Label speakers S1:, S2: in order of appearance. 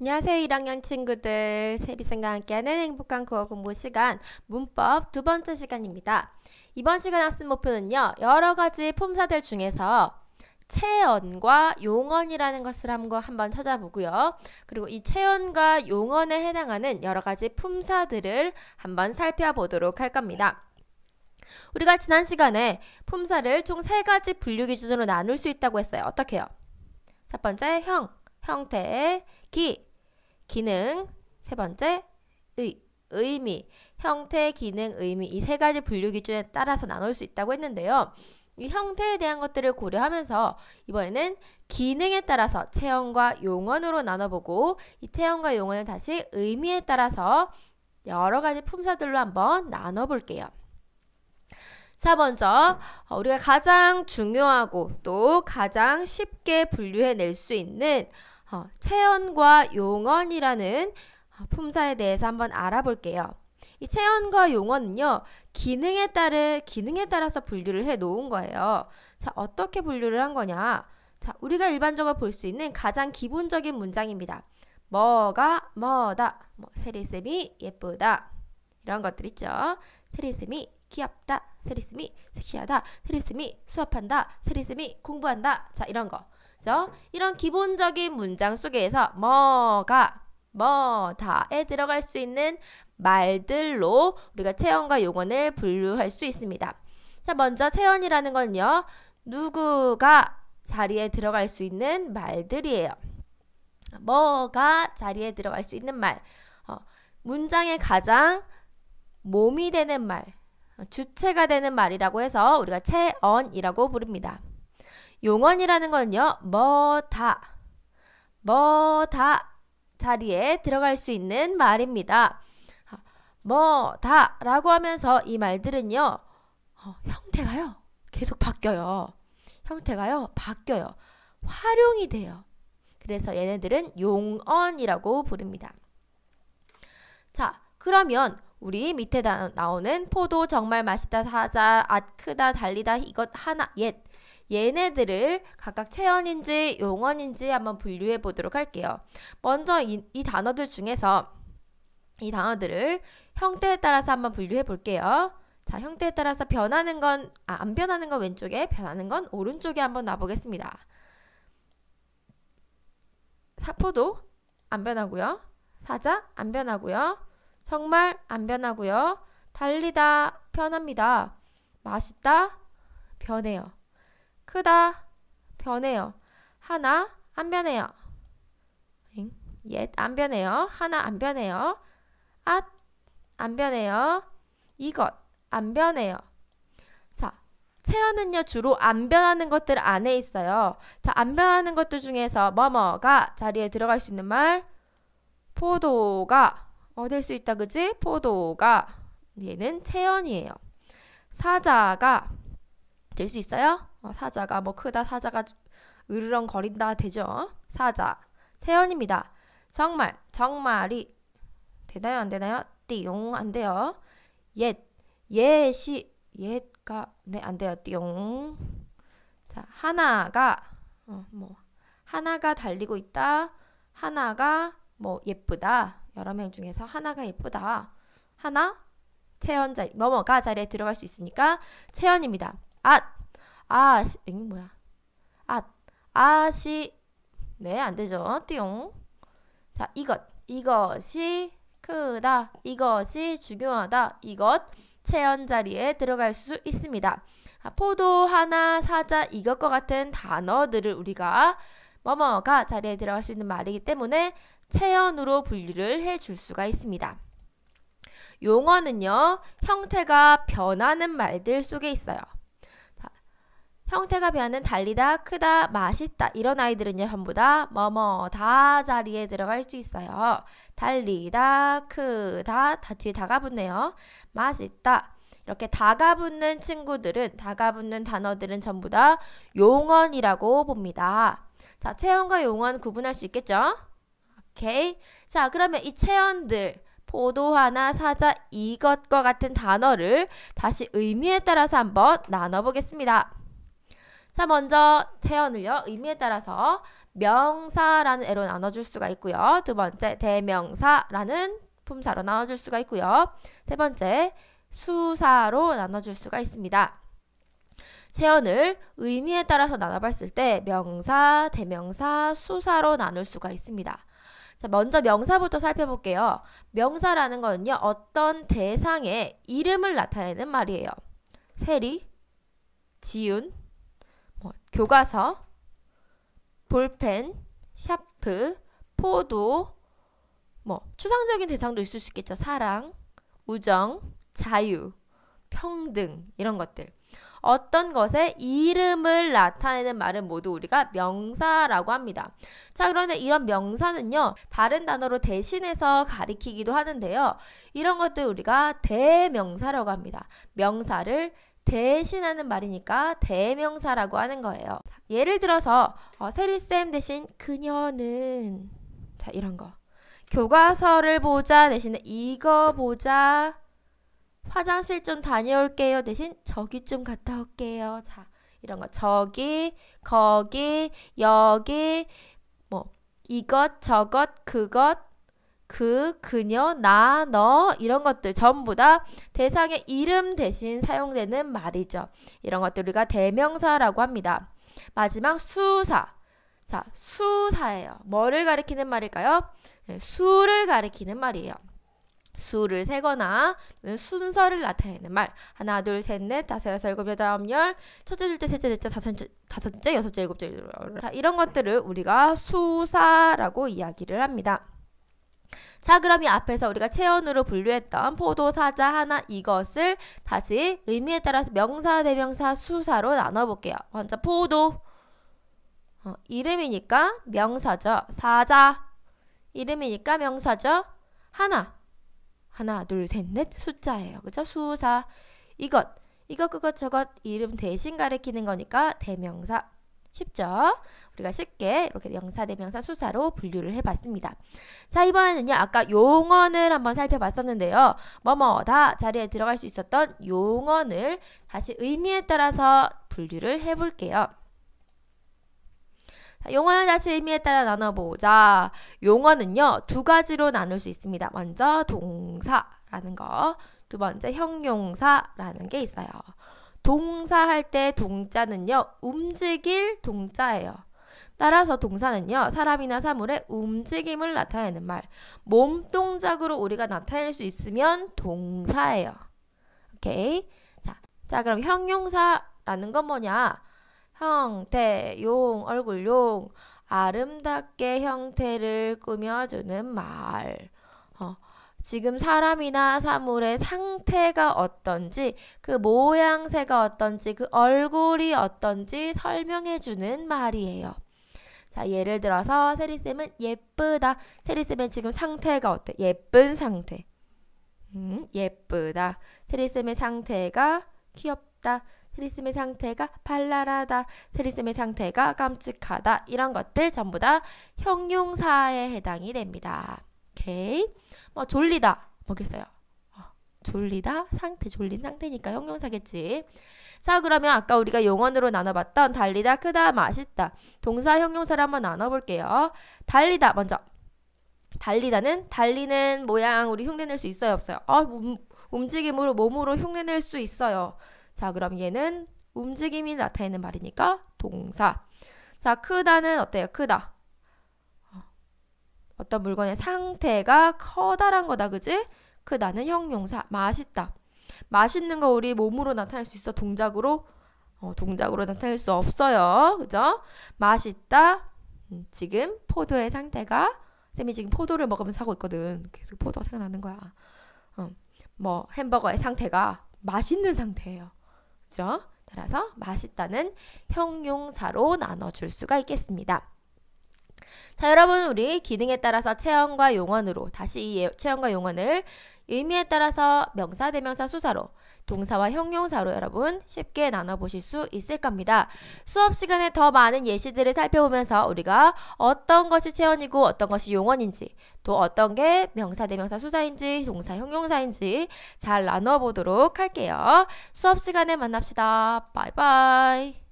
S1: 안녕하세요 1학년 친구들 세리쌤과 함께하는 행복한 국어 공부 시간 문법 두 번째 시간입니다. 이번 시간 학습 목표는요 여러 가지 품사들 중에서 체언과 용언이라는 것을 한번 찾아보고요. 그리고 이 체언과 용언에 해당하는 여러 가지 품사들을 한번 살펴보도록 할 겁니다. 우리가 지난 시간에 품사를 총 세 가지 분류 기준으로 나눌 수 있다고 했어요. 어떻게요? 첫 번째 형, 형태, 기, 기능, 세 번째 의, 의미, 형태, 기능, 의미 이 세 가지 분류 기준에 따라서 나눌 수 있다고 했는데요. 이 형태에 대한 것들을 고려하면서 이번에는 기능에 따라서 체형과 용언으로 나눠보고 이 체형과 용언을 다시 의미에 따라서 여러 가지 품사들로 한번 나눠볼게요. 자, 먼저 어, 우리가 가장 중요하고 또 가장 쉽게 분류해낼 수 있는 어, 체언과 용언이라는 어, 품사에 대해서 한번 알아볼게요. 이 체언과 용언은요, 기능에 따르, 기능에 따라서 분류를 해 놓은 거예요. 자, 어떻게 분류를 한 거냐? 자, 우리가 일반적으로 볼 수 있는 가장 기본적인 문장입니다. 뭐가 뭐다. 뭐, 세리쌤이 예쁘다. 이런 것들 있죠. 세리쌤이 귀엽다. 세리쌤이 섹시하다. 세리쌤이 수업한다. 세리쌤이 공부한다. 자, 이런 거. 그죠? 이런 기본적인 문장 속에서 뭐가 뭐다에 들어갈 수 있는 말들로 우리가 체언과 용언을 분류할 수 있습니다. 자, 먼저 체언이라는 건요. 누구가 자리에 들어갈 수 있는 말들이에요. 뭐가 자리에 들어갈 수 있는 말. 어, 문장의 가장 몸이 되는 말, 주체가 되는 말이라고 해서 우리가 체언이라고 부릅니다. 용언이라는 건요. 뭐다 뭐다 자리에 들어갈 수 있는 말입니다. 뭐다 라고 하면서 이 말들은요. 어, 형태가요. 계속 바뀌어요. 형태가요. 바뀌어요. 활용이 돼요. 그래서 얘네들은 용언이라고 부릅니다. 자, 그러면 우리 밑에 나오는 포도 정말 맛있다 사자 앗 크다 달리다 이것 하나 옛 얘네들을 각각 체언인지 용언인지 한번 분류해 보도록 할게요. 먼저 이, 이 단어들 중에서 이 단어들을 형태에 따라서 한번 분류해 볼게요. 자, 형태에 따라서 변하는 건, 아, 안 변하는 건 왼쪽에, 변하는 건 오른쪽에 한번 놔보겠습니다. 사포도 안 변하고요. 사자 안 변하고요. 정말 안 변하고요. 달리다 변합니다. 맛있다 변해요. 크다 변해요. 하나 안 변해요. 옛 안 변해요. 하나 안 변해요. 앗 안 변해요. 이것 안 변해요. 자, 체어는요 주로 안 변하는 것들 안에 있어요. 자, 안 변하는 것들 중에서 뭐뭐가 자리에 들어갈 수 있는 말 포도가 어, 될수 있다 그지? 포도가 얘는 체연이에요. 사자가 될 수 있어요? 어, 사자가 뭐 크다 사자가 으르렁 거린다 되죠. 사자 세연입니다. 정말 정말이 되나요 안 되나요? 띠용 안 돼요. 옛 예시 옛가 네 안 돼요. 띠용 자 하나가 어, 뭐 하나가 달리고 있다. 하나가 뭐 예쁘다. 여러 명 중에서 하나가 예쁘다. 하나 체연 자리 뭐뭐가 자리에 들어갈 수 있으니까 체연입니다. 아 아, 시, 엥, 뭐야. 아, 아시, 네, 안 되죠. 띠용. 자, 이것. 이것이 크다. 이것이 중요하다. 이것. 체연 자리에 들어갈 수 있습니다. 아, 포도, 하나, 사자, 이것과 같은 단어들을 우리가 뭐뭐가 자리에 들어갈 수 있는 말이기 때문에 체연으로 분류를 해 줄 수가 있습니다. 용어는요, 형태가 변하는 말들 속에 있어요. 형태가 변하는 달리다, 크다, 맛있다 이런 아이들은요 전부 다 뭐뭐 다 자리에 들어갈 수 있어요. 달리다, 크다 다 뒤에 다가 붙네요. 맛있다 이렇게 다가 붙는 친구들은 다가 붙는 단어들은 전부 다 용언이라고 봅니다. 자 체언과 용언 구분할 수 있겠죠? 오케이. 자 그러면 이 체언들 포도 하나, 사자, 이것과 같은 단어를 다시 의미에 따라서 한번 나눠보겠습니다. 자, 먼저 체언을요. 의미에 따라서 명사라는 애로 나눠줄 수가 있고요. 두 번째 대명사라는 품사로 나눠줄 수가 있고요. 세 번째 수사로 나눠줄 수가 있습니다. 체언을 의미에 따라서 나눠봤을 때 명사, 대명사, 수사로 나눌 수가 있습니다. 자, 먼저 명사부터 살펴볼게요. 명사라는 거는요, 어떤 대상의 이름을 나타내는 말이에요. 세리, 지운, 뭐, 교과서, 볼펜, 샤프, 포도, 뭐, 추상적인 대상도 있을 수 있겠죠. 사랑, 우정, 자유, 평등, 이런 것들. 어떤 것의 이름을 나타내는 말은 모두 우리가 명사라고 합니다. 자, 그런데 이런 명사는요, 다른 단어로 대신해서 가리키기도 하는데요. 이런 것들 우리가 대명사라고 합니다. 명사를 대신하는 말이니까 대명사라고 하는 거예요. 자, 예를 들어서 어, 세리쌤 대신 그녀는 자 이런 거 교과서를 보자 대신에 이거 보자 화장실 좀 다녀올게요 대신 저기 좀 갔다 올게요. 자, 이런 거 저기, 거기, 여기 뭐 이것, 저것, 그것 그, 그녀, 나, 너 이런 것들 전부 다 대상의 이름 대신 사용되는 말이죠. 이런 것들 우리가 대명사라고 합니다. 마지막 수사. 자, 수사예요. 뭐를 가리키는 말일까요? 네, 수를 가리키는 말이에요. 수를 세거나 순서를 나타내는 말 하나 둘 셋 넷 다섯 여섯 일곱 여덟 아홉 열 첫째 둘째 셋째 넷째 다섯째 다섯째 여섯째 일곱째 자 이런 것들을 우리가 수사라고 이야기를 합니다. 자 그럼 이 앞에서 우리가 체언으로 분류했던 포도 사자 하나 이것을 다시 의미에 따라서 명사 대명사 수사로 나눠볼게요. 먼저 포도 어, 이름이니까 명사죠. 사자 이름이니까 명사죠. 하나 하나, 둘, 셋, 넷 숫자예요. 그죠? 수사. 이것, 이것, 그것, 저것 이름 대신 가리키는 거니까 대명사. 쉽죠? 우리가 쉽게 이렇게 명사, 대명사, 수사로 분류를 해봤습니다. 자, 이번에는요. 아까 용언을 한번 살펴봤었는데요. 뭐뭐다 자리에 들어갈 수 있었던 용언을 다시 의미에 따라서 분류를 해볼게요. 용어는 다시 의미에 따라 나눠보자. 용어는요, 두 가지로 나눌 수 있습니다. 먼저 동사라는 거, 두 번째 형용사라는 게 있어요. 동사 할 때 동자는요, 움직일 동자예요. 따라서 동사는요, 사람이나 사물의 움직임을 나타내는 말. 몸 동작으로 우리가 나타낼 수 있으면 동사예요. 오케이? 자, 자 그럼 형용사라는 건 뭐냐? 형태, 용, 얼굴, 용. 아름답게 형태를 꾸며주는 말. 어, 지금 사람이나 사물의 상태가 어떤지, 그 모양새가 어떤지, 그 얼굴이 어떤지 설명해주는 말이에요. 자, 예를 들어서 세리쌤은 예쁘다. 세리쌤은 지금 상태가 어때? 예쁜 상태. 음, 예쁘다. 세리쌤의 상태가 귀엽다. 트리스의 상태가 발랄하다, 트리스의 상태가 깜찍하다 이런 것들 전부 다 형용사에 해당이 됩니다. 오케이. 뭐 졸리다 뭐겠어요? 어, 졸리다 상태 졸린 상태니까 형용사겠지. 자 그러면 아까 우리가 용언으로 나눠봤던 달리다 크다 맛있다 동사 형용사를 한번 나눠볼게요. 달리다 먼저 달리다는 달리는 모양 우리 흉내낼 수 있어요 없어요? 어, 음, 움직임으로 몸으로 흉내낼 수 있어요. 자, 그럼 얘는 움직임이 나타내는 말이니까 동사. 자, 크다는 어때요? 크다. 어, 어떤 물건의 상태가 커다란 거다, 그지? 크다는 형용사. 맛있다. 맛있는 거 우리 몸으로 나타낼 수 있어. 동작으로? 어, 동작으로 나타낼 수 없어요. 그죠? 맛있다. 음, 지금 포도의 상태가 쌤이 지금 포도를 먹으면서 하고 있거든. 계속 포도가 생각나는 거야. 어, 뭐 햄버거의 상태가 맛있는 상태예요. 그죠? 따라서 맛있다는 형용사로 나눠줄 수가 있겠습니다. 자, 여러분 우리 기능에 따라서 체험과 용언으로 다시 이 체험과 용언을 의미에 따라서 명사, 대명사, 수사로 동사와 형용사로 여러분 쉽게 나눠보실 수 있을 겁니다. 수업 시간에 더 많은 예시들을 살펴보면서 우리가 어떤 것이 체언이고 어떤 것이 용언인지 또 어떤 게 명사, 대명사, 수사인지 동사, 형용사인지 잘 나눠보도록 할게요. 수업 시간에 만납시다. 바이바이.